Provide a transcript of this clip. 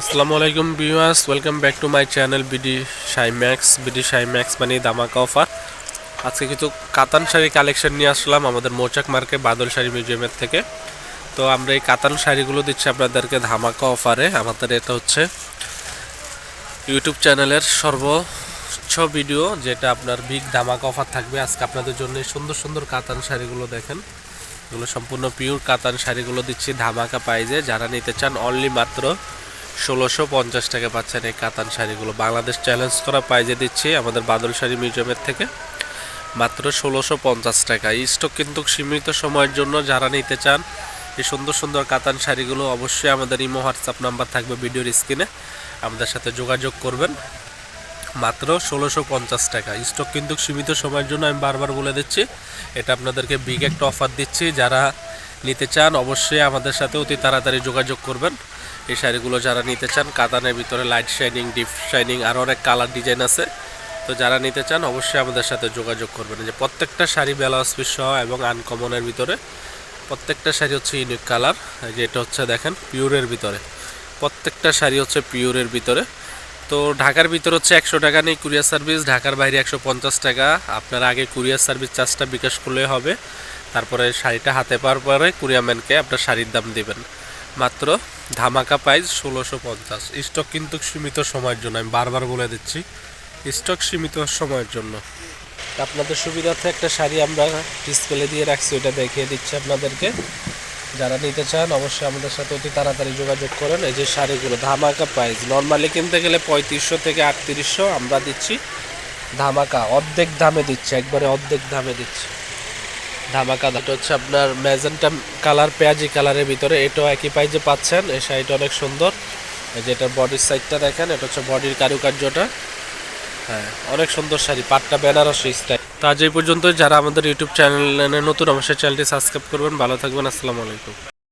আসসালামু আলাইকুম viewers, welcome back to my channel BD Shymax BD Shymax মানে দামাকা অফার। আজকে কিছু কাতান শাড়ি কালেকশন নিয়ে আসলাম আমাদের মৌচাক মার্কে বাদল শাড়ি মিউজিয়ামের থেকে। তো আমরা এই কাতান শাড়িগুলো দিচ্ছি আপনাদেরকে ধামাকা অফারে। আমাদের এটা হচ্ছে ইউটিউব চ্যানেলের সর্বোচ্চ ভিডিও, যেটা আপনার বিগ ধামাকা অফার থাকবে। আজকে আপনাদের জন্য সুন্দর সুন্দর কাতান শাড়িগুলো দেখেন। এগুলো সম্পূর্ণ পিওর কাতান শাড়িগুলো দিচ্ছি ধামাকা পাইজে যারা নিতে চান অনলি মাত্র ষোলোশো পঞ্চাশ টাকা পাচ্ছেন এই কাতান শাড়িগুলো। বাংলাদেশ চ্যালেঞ্জ করা পাইজে দিচ্ছি আমাদের বাদল শাড়ি মিউজিয়ামের থেকে। মাত্র ষোলোশো পঞ্চাশ টাকা। এই স্টক কিন্তু সীমিত সময়ের জন্য যারা নিতে চান, এই সুন্দর সুন্দর কাতান শাড়িগুলো অবশ্যই আমাদের ইমো, হোয়াটসঅ্যাপ নাম্বার থাকবে ভিডিওর স্ক্রিনে। আমাদের সাথে যোগাযোগ করবেন। মাত্র ষোলোশো পঞ্চাশ টাকা। স্টক কিন্তু সীমিত সময়ের জন্য আমি বারবার বলে দিচ্ছি, এটা আপনাদেরকে বিগ একটা অফার দিচ্ছি। যারা নিতে চান, অবশ্যই আমাদের সাথে অতি তাড়াতাড়ি যোগাযোগ করবেন। এই শাড়িগুলো যারা নিতে চান, কাতানের ভিতরে লাইট শাইনিং, ডিপ শাইনিং আরও অনেক কালার ডিজাইন আছে। তো যারা নিতে চান, অবশ্যই আমাদের সাথে যোগাযোগ করবেন। যে প্রত্যেকটা শাড়ি ব্লাউজ পিস সহ এবং আনকমনের ভিতরে প্রত্যেকটা শাড়ি হচ্ছে ইউনিক কালার যেটা হচ্ছে দেখেন পিওরের ভিতরে। প্রত্যেকটা শাড়ি হচ্ছে পিওরের ভিতরে। তো ঢাকার ভিতর হচ্ছে একশো টাকা নেই কুরিয়ার সার্ভিস, ঢাকার বাইরে একশো পঞ্চাশ টাকা। আপনারা আগে কুরিয়ার সার্ভিস চার্জটা বিকাশ করলে হবে। তারপরে শাড়িটা হাতে পাওয়ার পরে কুরিয়ারম্যানকে আপনার শাড়ির দাম দেবেন। মাত্র ধামাকা প্রাইস ষোলোশো পঞ্চাশ। স্টক কিন্তু সীমিত সময়ের জন্য, আমি বারবার বলে দিচ্ছি স্টক সীমিত সময়ের জন্য। আপনাদের সুবিধার্থে একটা শাড়ি আমরা ডিসপ্লে দিয়ে রাখছি ওটা দেখিয়ে দিচ্ছি আপনাদেরকে। যারা নিতে চান, অবশ্যই আমাদের সাথে অতি তাড়াতাড়ি যোগাযোগ করেন। এই যে শাড়িগুলো, ধামাকা প্রাইস নর্মালি কিনতে গেলে পঁয়ত্রিশশো থেকে আটত্রিশশো আমরা দিচ্ছি। ধামাকা, অর্ধেক দামে দিচ্ছি, একবারে অর্ধেক দামে দিচ্ছি। ধামাকা এটা হচ্ছে আপনার ম্যাজেন্টা কালার পেঁয়াজি কালারের ভিতরে। এটাও একই প্রাইজে পাচ্ছেন। এই শাড়িটা অনেক সুন্দর। এই যে এটার বডির সাইডটা দেখেন, এটা হচ্ছে বডির কারুকার্যটা। হ্যাঁ অনেক সুন্দর শাড়ি, পাটটা বেনারসি স্টাইল আজ এই পর্যন্ত যারা আমাদের ইউটিউব চ্যানেলে নতুন, অবশ্যই চ্যানেলটি সাবস্ক্রাইব করবেন। ভালো থাকবেন। আসসালামু আলাইকুম।